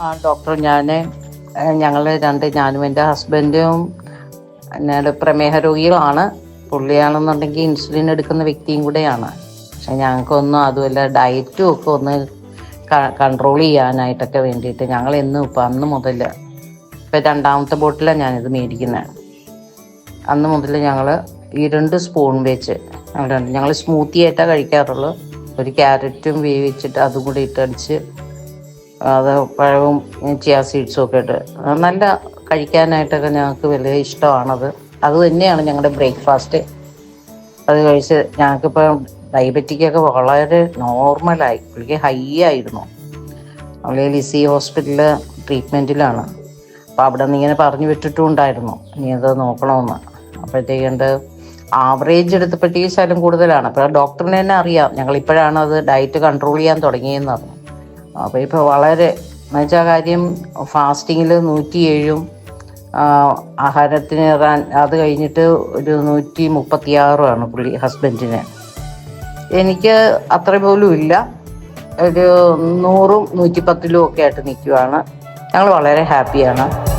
ആ ഡോക്ടർ ഞാൻ ഞങ്ങൾ രണ്ട് ഞാനും എന്റെ ഹസ്ബൻഡും എന്നോട് പ്രമേഹ രോഗികളാണ്. പുള്ളിയാണെന്നുണ്ടെങ്കിൽ ഇൻസുലിൻ എടുക്കുന്ന വ്യക്തിയും കൂടെയാണ്. പക്ഷെ ഞങ്ങൾക്കൊന്നും അതുമല്ല ഡയറ്റും ഒക്കെ ഒന്ന് കൺട്രോൾ ചെയ്യാനായിട്ടൊക്കെ വേണ്ടിയിട്ട് ഞങ്ങൾ എന്നും ഇപ്പം അന്ന് മുതൽ ഇപ്പം രണ്ടാമത്തെ ബോട്ടിലാണ് ഞാനിത് മേടിക്കുന്നത് അന്ന് മുതൽ ഞങ്ങൾ ഈ രണ്ട് സ്പൂൺ വെച്ച് ഞങ്ങൾ സ്മൂത്തി ആയിട്ടാണ് കഴിക്കാറുള്ളൂ. ഒരു ക്യാരറ്റും വേവിച്ചിട്ട് അതും കൂടി ഇട്ടടിച്ച് അത് പഴവും ചിയ സീഡ്സും ഒക്കെ ഇട്ട്. നല്ല കഴിക്കാനായിട്ടൊക്കെ ഞങ്ങൾക്ക് വലിയ ഇഷ്ടമാണത്. അത് തന്നെയാണ് ഞങ്ങളുടെ ബ്രേക്ക്ഫാസ്റ്റ് അത് കഴിച്ച് ഞങ്ങൾക്കിപ്പോൾ ഡയബറ്റിക്കൊക്കെ വളരെ നോർമലായി പുള്ളിക്ക് ഹൈ ആയിരുന്നു. അവളെ ലിസി ഹോസ്പിറ്റലിൽ ട്രീറ്റ്മെന്റിലാണ് അപ്പോൾ അവിടെ നിന്ന് ഇങ്ങനെ പറഞ്ഞു വിട്ടിട്ടുണ്ടായിരുന്നു. നീ അത് നോക്കണമെന്ന് അപ്പോഴത്തേക്കുണ്ട് ആവറേജ് എടുത്തപ്പോഴത്തേക്ക് ശലം കൂടുതലാണ്. അപ്പോൾ ഡോക്ടറിനെ തന്നെ അറിയാം. ഞങ്ങളിപ്പോഴാണ് അത് ഡയറ്റ് കൺട്രോൾ ചെയ്യാൻ തുടങ്ങിയെന്ന് പറഞ്ഞു. അപ്പോൾ ഇപ്പോൾ വളരെ എന്നുവെച്ചാൽ കാര്യം ഫാസ്റ്റിങ്ങിൽ നൂറ്റി ഏഴും ആഹാരത്തിന് അത് കഴിഞ്ഞിട്ട് ഒരു നൂറ്റി മുപ്പത്തിയാറുമാണ് പുള്ളി ഹസ്ബൻഡിന്. എനിക്ക് അത്ര പോലും ഇല്ല. ഒരു നൂറും നൂറ്റിപ്പത്തിലും ഒക്കെ ആയിട്ട് നിൽക്കുവാണ് ഞങ്ങൾ വളരെ ഹാപ്പിയാണ്.